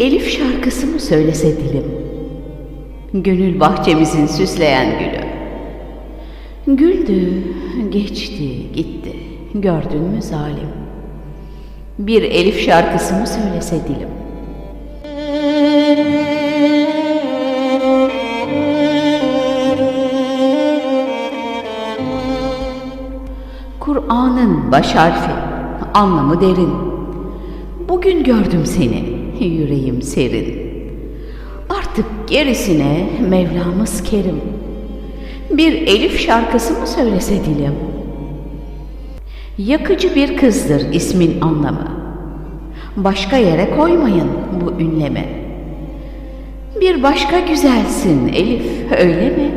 Elif şarkısı mı söylese dilim? Gönül bahçemizin süsleyen gülü. Güldü, geçti, gitti. Gördün mü zalim? Bir Elif şarkısı mı söylese dilim? Kur'an'ın baş harfi, anlamı derin. Bugün gördüm seni, yüreğim serin. Artık gerisine Mevlamız kerim. Bir Elif şarkısı mı söylese dilim? Yakıcı bir kızdır ismin anlamı. Başka yere koymayın bu ünlemi. Bir başka güzelsin Elif, öyle mi?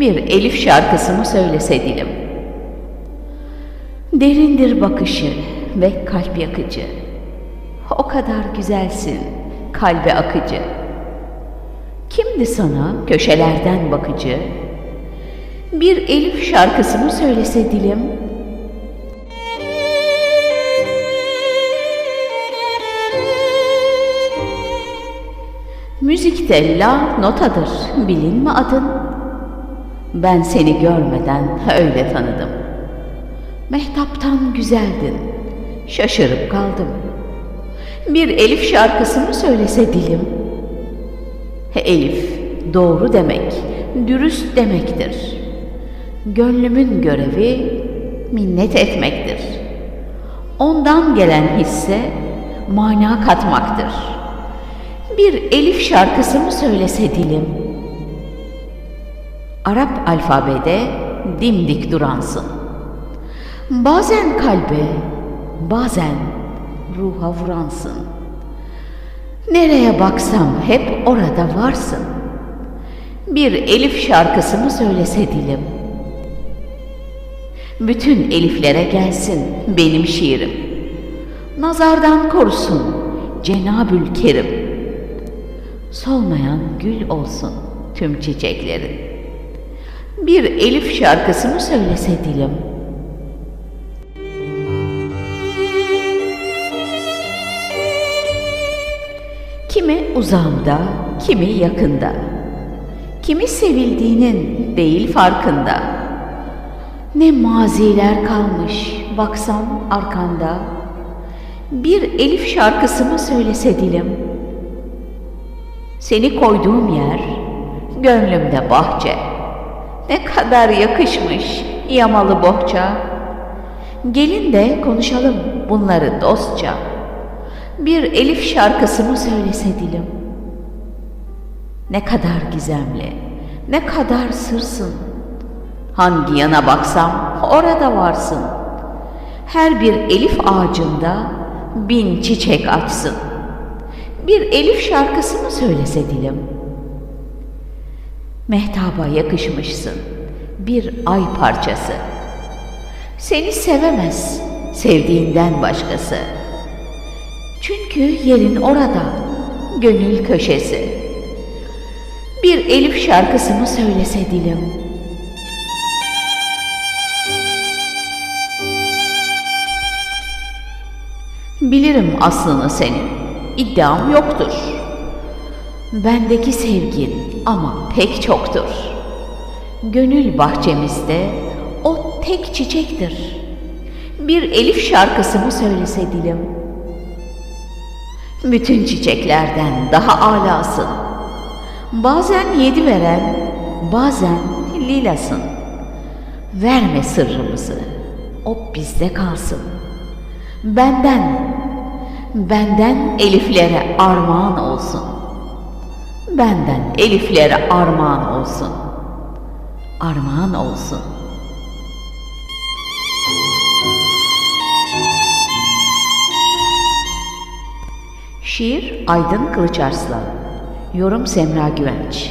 Bir Elif şarkısı mı söylese dilim? Derindir bakışı ve kalp yakıcı. O kadar güzelsin, kalbe akıcı. Kimdi sana köşelerden bakıcı? Bir Elif şarkısı mı söylese dilim? Müzikte la notadır, bilin mi adın? Ben seni görmeden öyle tanıdım. Mehtaptan güzeldin, şaşırıp kaldım. Bir Elif şarkısı mı söylese dilim? Elif, doğru demek, dürüst demektir. Gönlümün görevi minnet etmektir. Ondan gelen hisse mana katmaktır. Bir Elif şarkısı mı söylese dilim? Arap alfabede dimdik duransın. Bazen kalbe, bazen ruha vuransın. Nereye baksam hep orada varsın. Bir Elif şarkısı mı söylese dilim? Bütün Eliflere gelsin benim şiirim. Nazardan korusun Cenabül Kerim. Solmayan gül olsun tüm çiçeklerin. Bir Elif şarkısı mı söylese dilim? Kimi uzağımda, kimi yakında. Kimi sevildiğinin değil farkında. Ne maziler kalmış baksam arkanda. Bir Elif şarkısı mı söylese dilim? Seni koyduğum yer gönlümde bahçe. Ne kadar yakışmış yamalı bohça. Gelin de konuşalım bunları dostça. Bir Elif şarkısı mı söylese dilim? Ne kadar gizemli, ne kadar sırsın. Hangi yana baksam orada varsın. Her bir Elif ağacında bin çiçek açsın. Bir Elif şarkısı mı söylese dilim? Mehtaba yakışmışsın, bir ay parçası. Seni sevemez sevdiğinden başkası. Çünkü yerin orada, gönül köşesi. Bir Elif şarkısı mı söylese dilim? Bilirim aslını senin, iddiam yoktur. Bendeki sevgin ama pek çoktur. Gönül bahçemizde o tek çiçektir. Bir Elif şarkısı mı söylese dilim? Bütün çiçeklerden daha alasın. Bazen yedi veren, bazen lilasın. Verme sırrımızı, o bizde kalsın. Benden, benden eliflere armağan olsun. Benden eliflere armağan olsun. Armağan olsun. Şiir Aydın Kılıçarslan Yorum Semra Güvenç